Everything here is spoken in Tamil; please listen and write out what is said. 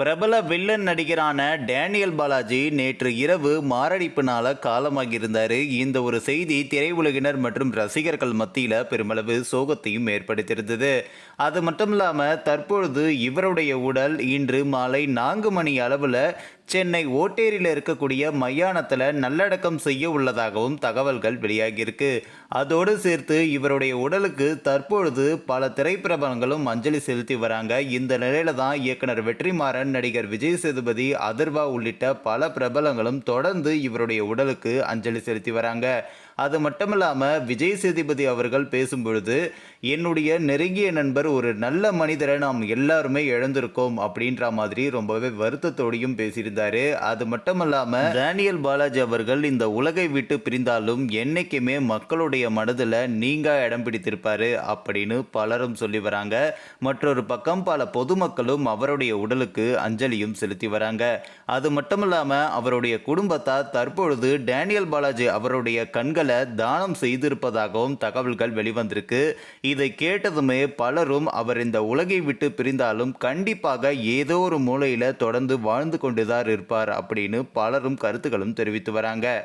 பிரபல வில்லன் நடிகரான டேனியல் பாலாஜி நேற்று இரவு மாரடைப்புனால காலமாகியிருந்தார். இந்த ஒரு செய்தி திரையுலகினர் மற்றும் ரசிகர்கள் மத்தியில் பெருமளவு சோகத்தையும் ஏற்படுத்தியிருந்தது. அது மட்டும் இல்லாமல் தற்பொழுது இவருடைய உடல் இன்று மாலை நான்கு மணி அளவில் சென்னை ஓட்டேரியில் இருக்கக்கூடிய மையானத்தில் நல்லடக்கம் செய்ய உள்ளதாகவும் தகவல்கள் வெளியாகியிருக்கு. அதோடு சேர்த்து இவருடைய உடலுக்கு தற்பொழுது பல திரைப்பிரபலங்களும் அஞ்சலி செலுத்தி வராங்க. இந்த நிலையில தான் இயக்குனர் வெற்றிமாறன் நடிகர் விஜய் சேதுபதி அதர்வா உள்ளிட்ட பல பிரபலங்களும் தொடர்ந்து இவருடைய உடலுக்கு அஞ்சலி செலுத்தி வராங்க. அது மட்டும் இல்லாமல் விஜய் சேதுபதி அவர்கள் பேசும்பொழுது என்னுடைய நெருங்கிய நண்பர் ஒரு நல்ல மனிதரை நாம் எல்லாருமே இழந்திருக்கோம் அப்படின்ற மாதிரி ரொம்பவே வருத்தத்தோடையும் பேசியிருந்தார். அது மட்டும் இல்லாமல் டேனியல் பாலாஜி அவர்கள் இந்த உலகை விட்டு பிரிந்தாலும் என்னைக்குமே மக்களுடைய மனதில் நீங்க இடம் பிடித்திருப்பாரு அப்படின்னு பலரும் சொல்லி வராங்க. மற்றொரு பக்கம் பல பொதுமக்களும் அவருடைய உடலுக்கு அஞ்சலியும் செலுத்தி வராங்க. அது மட்டும் இல்லாமல் அவருடைய குடும்பத்தார் தற்பொழுது டேனியல் பாலாஜி அவருடைய கண்களை தானம் செய்திருப்பதாகவும் தகவல்கள் வெளிவந்திருக்கு. இதை கேட்டதுமே பலரும் அவர் இந்த உலகை விட்டு பிரிந்தாலும் கண்டிப்பாக ஏதோ ஒரு மூலையில் தொடர்ந்து வாழ்ந்து கொண்டுதான் இருப்பார் அப்படின்னு பலரும் கருத்துக்களும் தெரிவித்து வராங்க.